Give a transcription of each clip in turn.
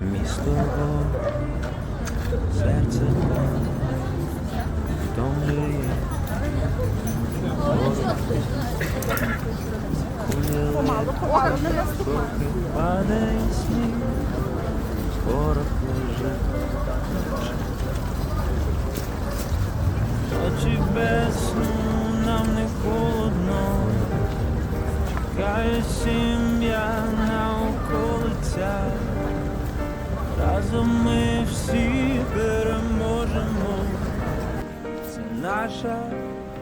Mi z Tobą serce dążyje Pomalu, pomalu, na nas Padaj z nim, porówny, że Очі без сну нам не холодно, чекає сім'я на околицях. Разом ми всі переможемо. Це наша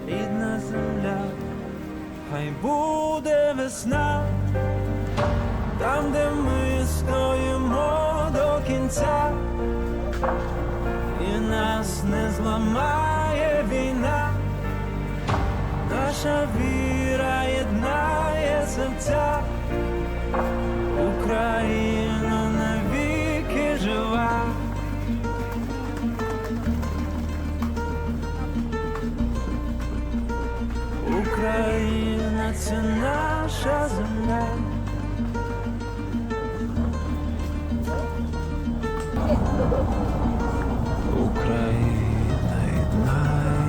рідна земля. Хай буде весна, там, де ми стоїмо до кінця, і нас не зламає війна, наша віра єднає серця, Україна навіки жива. Україна це наша земля. Україна єднає серця.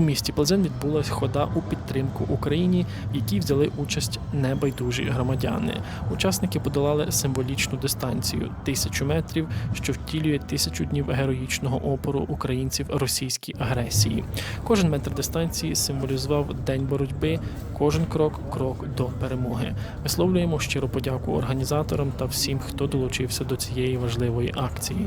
У місті Плезен відбулась хода у підтримку Україні, в якій взяли участь небайдужі громадяни. Учасники подолали символічну дистанцію тисячу метрів, що втілює тисячу днів героїчного опору українців російській агресії. Кожен метр дистанції символізував день боротьби, кожен крок крок до перемоги. Висловлюємо щиру подяку організаторам та всім, хто долучився до цієї важливої акції.